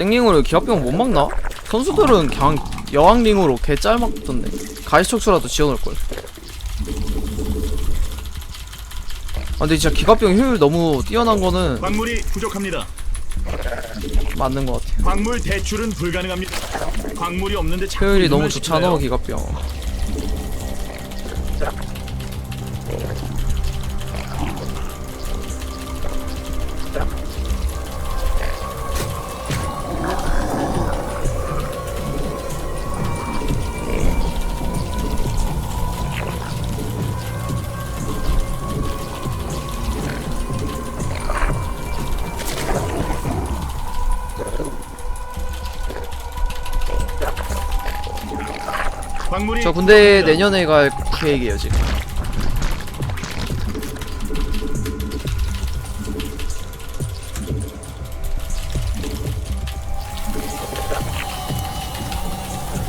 땡링으로 기합병 못 막나? 선수들은 그냥 여왕링으로 개 짤 막던데 가시척수라도 지어놓을걸 아 근데 진짜 기갑병 효율 너무 뛰어난 거는 광물이 부족합니다. 맞는 것 같아 광물 대출은 불가능합니다. 광물이 없는데 자꾸 효율이 너무 좋잖아. 기갑병 저 군대. 내년에 갈 계획이에요 지금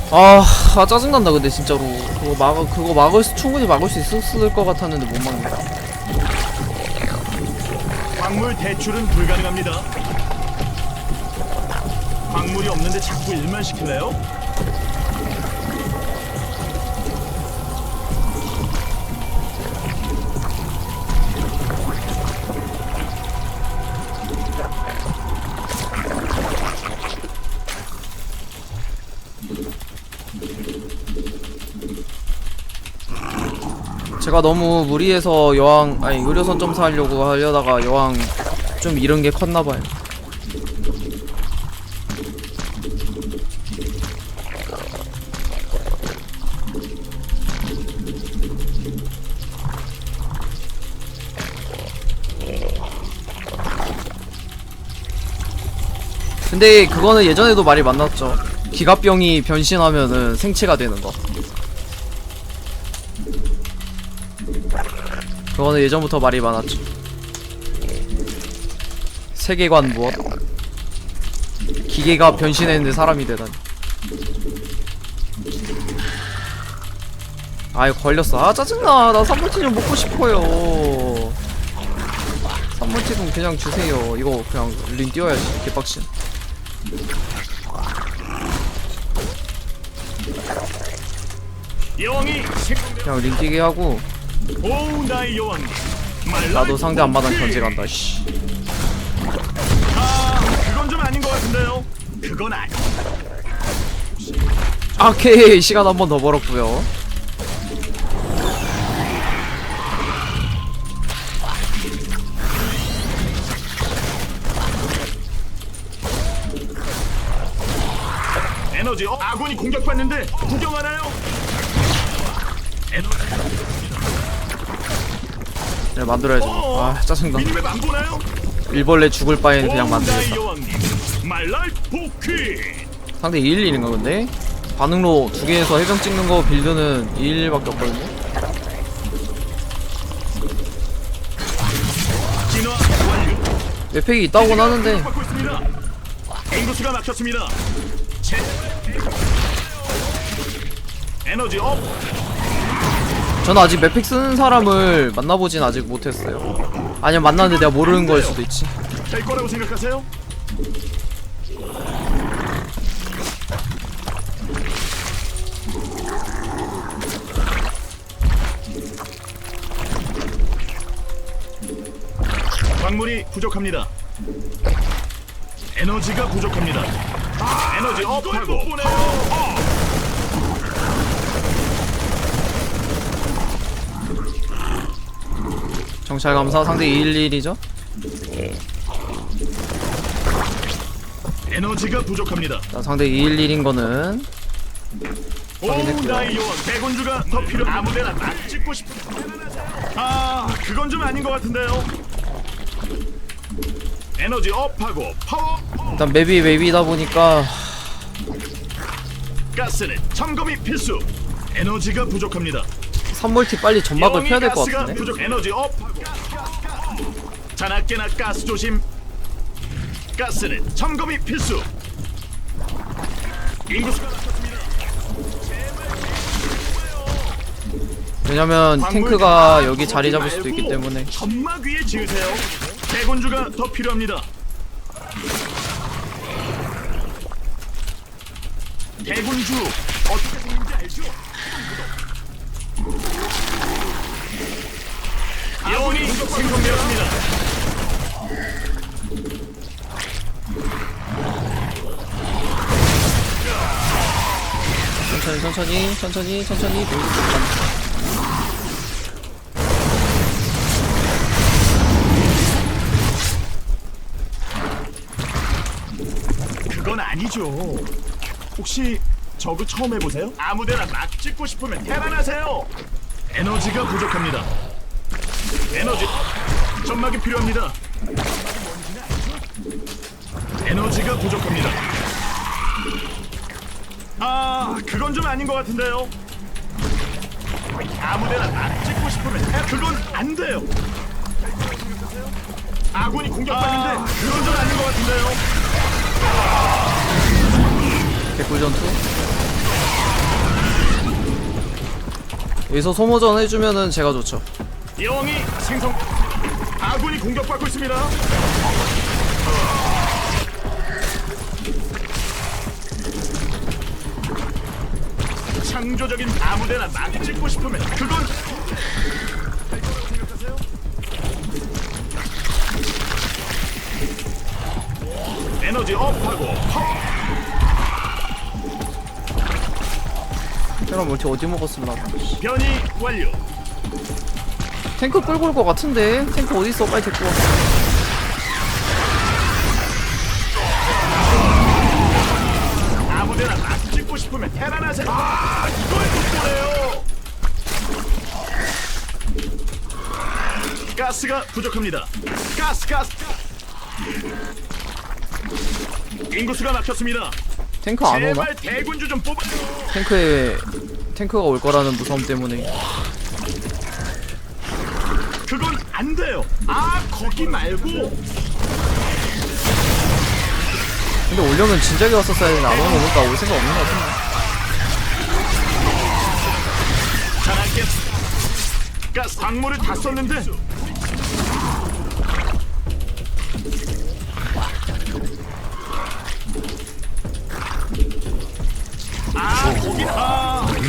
아, 아 짜증난다 근데 진짜로 그거 막 그거 막을 수 충분히 막을 수 있었을 것 같았는데 못 막네 광물 대출은 불가능합니다. 광물이 없는데 자꾸 일만 시킬래요? 제가 너무 무리해서 여왕 아니 의료선 점사 하려고 하려다가 여왕 좀 잃은 게 컸나봐요. 근데 그거는 예전에도 말이 많았죠. 기갑병이 변신하면은 생체가 되는 거 그거는 예전부터 말이 많았죠. 세계관 무엇? 기계가 변신했는데 사람이 되다니. 아이 걸렸어. 아 짜증나. 나 3번티 좀 먹고 싶어요. 3번티 좀 그냥 주세요. 이거 그냥 린 띄워야지. 생명대 그냥 린 뛰게 하고 나도 상대 앞마당 견제간다. 씨. 아 그건 좀 아닌 것 같은데요 그건 아니 오케이 시간 한 번 더 벌었고요. 에너지 어? 아군이 공격받는데 구경하나요? 에너지 네, 만들어야죠. 아 짜증나. 일벌레 죽을 바에는 그냥 만들겠다. 상대 211인가 근데? 반응로 두 개에서 해병 찍는 거 빌드는 211밖에 없거든요? 진화 완료 웹팩이 있다고는 하는데 받고 있습니다. 에너지 업. 저는 아직 웹팩 쓰는 사람을 만나보진 아직 못했어요 아니면 만났는데 내가 모르는 거일 수도 있지 될 거라고 생각하세요? 광물이 부족합니다. 에너지가 부족합니다. 에너지 업하고 정찰 감사 상대 211이죠? 에너지가 부족합니다. 자, 상대 211인 거는 오 확인했고요. 나의 요원 더 필요 아무데나 막 찍고 싶은 아 그건 좀 아닌 것 같은데요 에너지 업하고 파워 업. 일단 맵이 맵이다 보니까 가스는 점검이 필수 에너지가 부족합니다 3멀티 빨리 점막을 펴야 될것 가스가 같은데? 부족 에너지 업하고 자나깨나 가스 조심 가스는 점검이 필수 인구수가 낮췄습니다 왜냐면 탱크가 다 여기 자리 잡을 수도 있기 때문에 점막 위에 지으세요. 대군주가 더 필요합니다. 대군주 어떻게 생긴지 알죠? 영이 생성되었습니다. 천천히 천천히 천천히 그건 아니죠. 혹시 저그 처음 해보세요? 아무데나 막 찍고 싶으면 테란하세요. 에너지가 부족합니다. 에너지 점막이 필요합니다. 에너지가 부족합니다. 아, 그건 좀 아닌 것 같은데요. 아무데나 막 찍고 싶으면 테- 그건 안 돼요. 아군이 공격받는데 그건 좀 아닌 것 같은데요. 개꿀 전투 여기서 소모전 해주면은 제가 좋죠 영이 생성 아군이 공격받고 있습니다. 창조적인 아무데나 막 찍고 싶으면 그건 에너지 업하고 파워 테란 멀티 어디 먹었을라 변이 완료. 탱크 끌고 올 것 같은데? 탱크 어딨어? 빨리 데리고 와. 아무데나 막 찍고 싶으면 테란하세요. 가스가 부족합니다. 가스, 가스. 인구수가 막혔습니다. 탱크 안 오나? 제발 대군주 좀 뽑아. 탱크에 탱크가 올 거라는 무서움 때문에 그건 안 돼요. 아, 거기 말고. 근데 오려면 진작에 왔었어야 되는데 안 오면 오니까 올 생각 없는 것 같은데 잘할게. 가스 광물을 다 썼는데.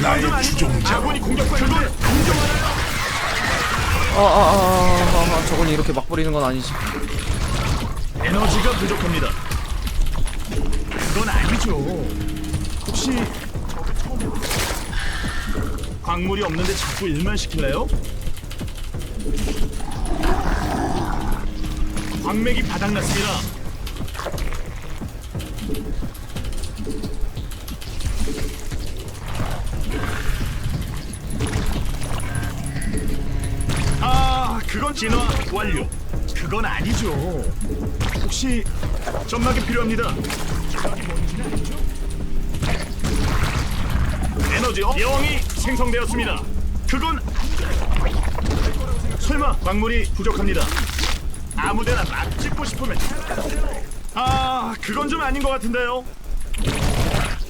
나의 주종자. 아군이 공격받는데 공격하나요? 아아아아 아, 아, 저건 이렇게 막 버리는 건 아니지 에너지가 부족합니다. 그건 아니죠. 혹시? 광물이 없는데 자꾸 일만 시킬래요? 광맥이 바닥났습니다. 그건 진화 완료. 그건 아니죠. 혹시 점막이 필요합니다. 에너지 업 여왕이 생성되었습니다. 그건. 설마 광물이 부족합니다. 아무데나 막 찍고 싶으면 아 그건 좀 아닌 것 같은데요.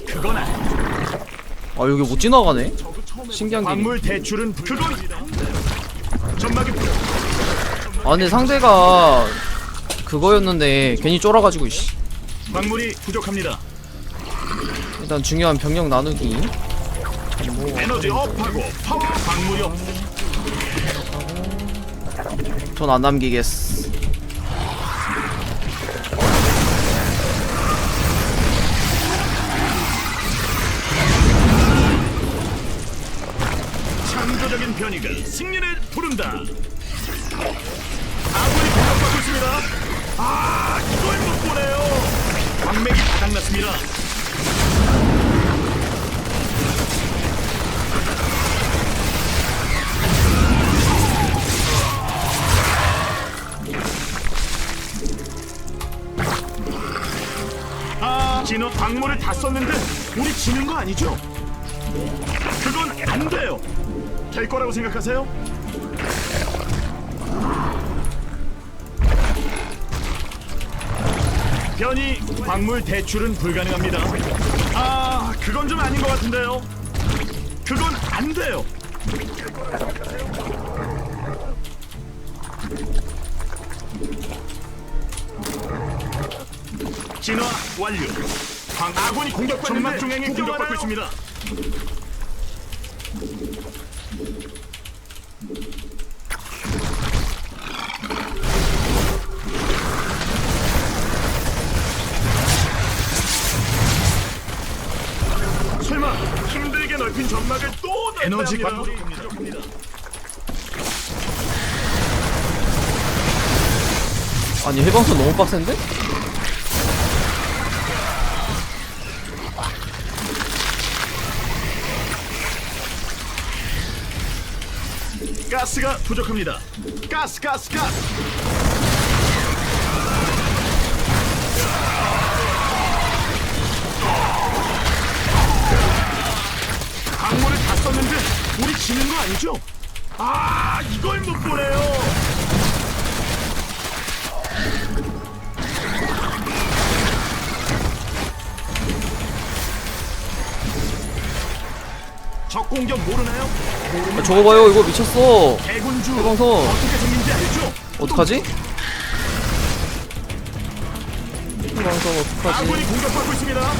그건 아니. 아 여기 못 지나가네 신기한 게 광물 대출은 그건. 아 근데 상대가 그거였는데 괜히 쫄아가지고 씨. 광물이 부족합니다. 일단 중요한 병력 나누기 뭐 에너지 업하고 파워 광물이 없. 돈안 남기겠어 창조적인 변이가 승리를 부른다. 아군이 공격받고 있습니다. 아, 이걸 못 보네요. 광맥이 바닥났습니다. 아, 진호 광물을 다 썼는데 우리 지는 거 아니죠? 안 돼요. 될 거라고 생각하세요? 변이 광물 대출은 불가능합니다. 아, 그건 좀 아닌 것 같은데요. 그건 안 돼요. 진화 완료. 광 아군이 공격받는데 중앙이 공격받고 있습니다. 에너지 부족합니다. 아니 해방선 너무 빡센데? 가스가 부족합니다. 가스 가스 가스. 아니죠? 아 이걸 못 보네요. 적 공격 모르나요? 아, 저거 봐요 이거 미쳤어 대군주 해방선 어떻게 생긴지 알죠? 어떡하지? 해방선 어떡하지? 아군이 공격받고 있습니다.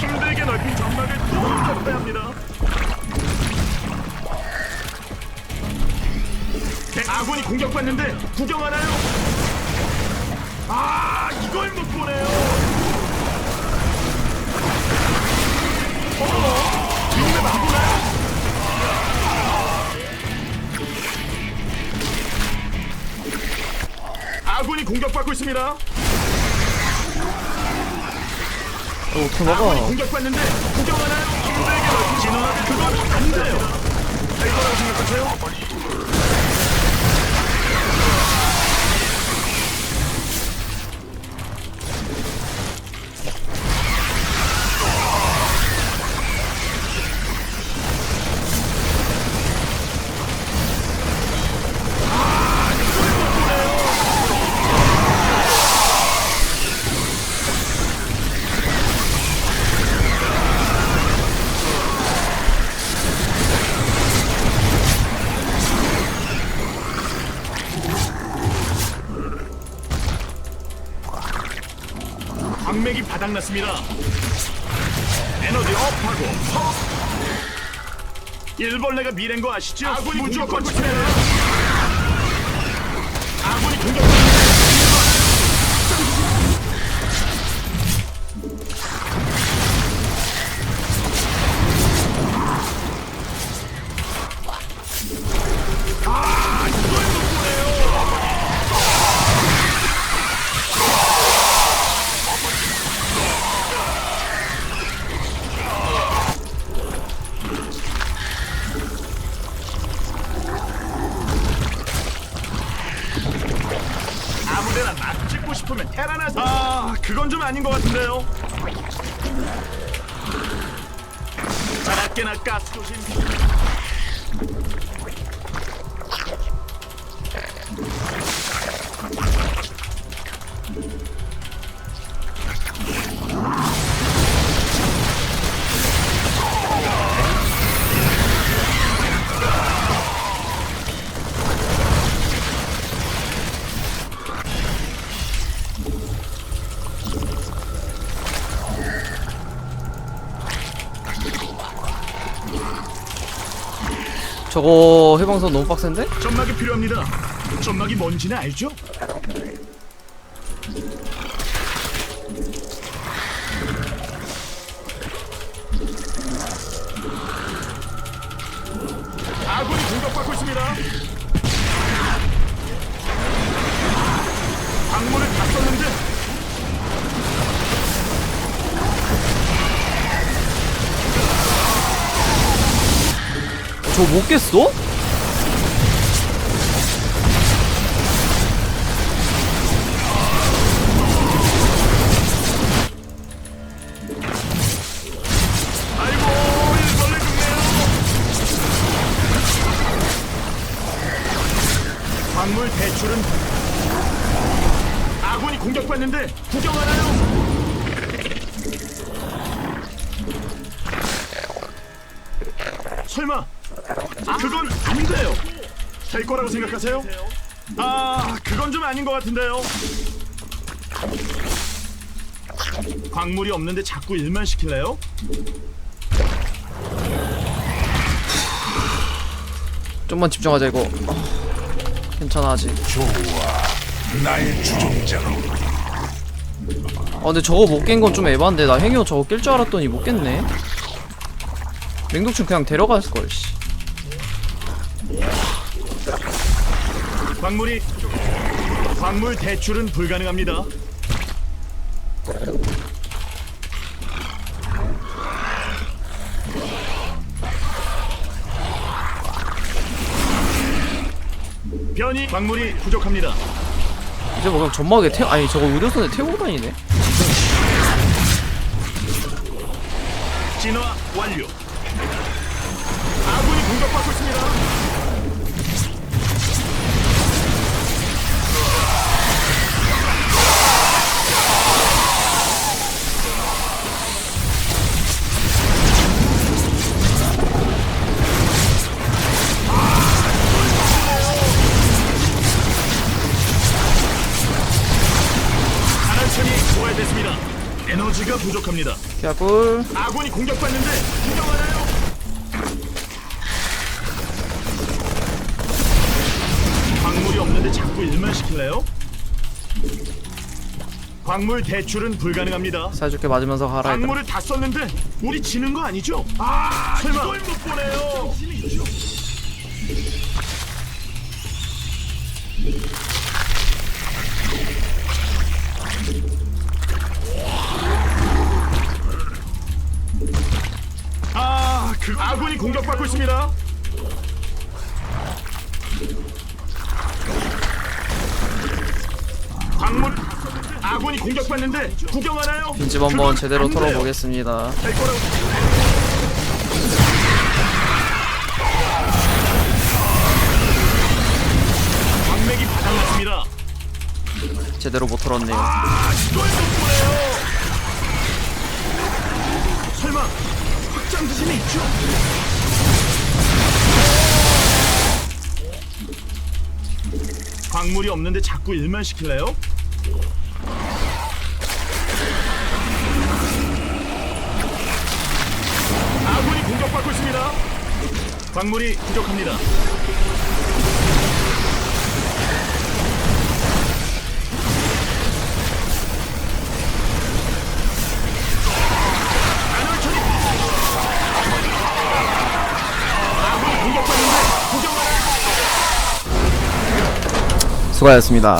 힘들게 넓힌 전막을 또 덮어야 합니다. 네, 아군이 공격받는데 구경하나요? 아 이걸 못 보네요. 어? 아군이 공격받고 있습니다. 어, 어떻게 막아? 공격받는데 구경하나요? 진화 그건 안 돼요. 될 거라고 생각하세요? 광맥이 바닥났습니다. 에너지 업하고 퍽. 일벌레가 미래인 거 아시죠? 아군이 무조건 치면 아군이 공격. 저거 해방선 너무 빡센데? 점막이 필요합니다 점막이 뭔지는 알죠? 저거 못 깼어? 아이고 일벌레 죽네요 광물 배출은 아군이 공격받는데 구경하나요? 설마 그건 안 돼요. 될 거라고 생각하세요? 아 그건 좀 아닌 것 같은데요. 광물이 없는데 자꾸 일만 시킬래요? 좀만 집중하자 이거. 아, 괜찮아 아직. 좋아. 나의 주종자로. 아 근데 저거 못 깬 건 좀 에반데. 나 행여 저거 깰 줄 알았더니 못 깼네. 맹독충 그냥 데려갔을 걸 씨 광물이 광물 대출은 불가능합니다. 변이 광물이 부족합니다. 이제 뭐 그냥 점막에 태 아니 저거 의료선에 태우고 다니네 진화 완료. 아군이 공격받고 있습니다. 부족합니다. 개꿀 아군이 공격받는데 구경하나요? 광물이 없는데 자꾸 일만 시킬래요? 광물 대출은 불가능합니다. 사줄게 맞으면서 가라 광물을 다 썼는데 우리 지는 거 아니죠? 아, 설마 이걸 못 보네요. 아, 그 아군이 공격받고 있습니다. 광물 아군이 공격받는데 구경하나요? 빈집 한번 제대로 안 돼요. 털어보겠습니다 될 거라고. 광맥이 바닥났습니다. 제대로 못 털었네요 이걸 못 보네요. 설마 기신이 있죠? 광물이 없는데 자꾸 일만 시킬래요? 아군이 공격받고 있습니다. 광물이 부족합니다. 수고하셨습니다